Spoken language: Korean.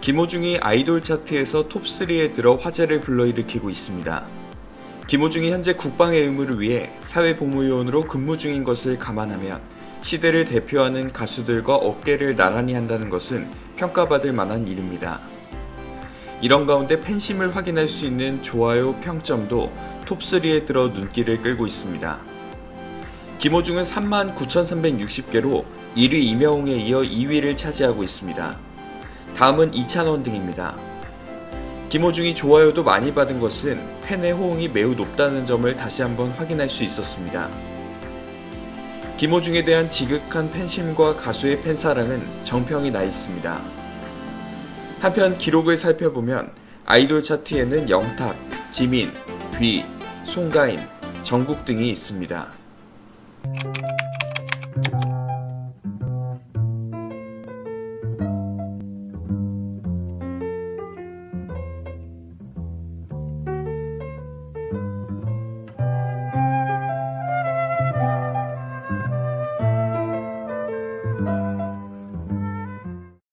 김호중이 아이돌 차트에서 톱3에 들어 화제를 불러일으키고 있습니다. 김호중이 현재 국방의 의무를 위해 사회복무요원으로 근무 중인 것을 감안하면 시대를 대표하는 가수들과 어깨를 나란히 한다는 것은 평가받을 만한 일입니다. 이런 가운데 팬심을 확인할 수 있는 좋아요 평점도 톱3에 들어 눈길을 끌고 있습니다. 김호중은 39,360개로 1위 이명웅에 이어 2위를 차지하고 있습니다. 다음은 이찬원 등입니다. 김호중이 좋아요도 많이 받은 것은 팬의 호응이 매우 높다는 점을 다시 한번 확인할 수 있었습니다. 김호중에 대한 지극한 팬심과 가수의 팬사랑은 정평이 나 있습니다. 한편 기록을 살펴보면 아이돌 차트에는 영탁, 지민, 뷔, 송가인, 정국 등이 있습니다.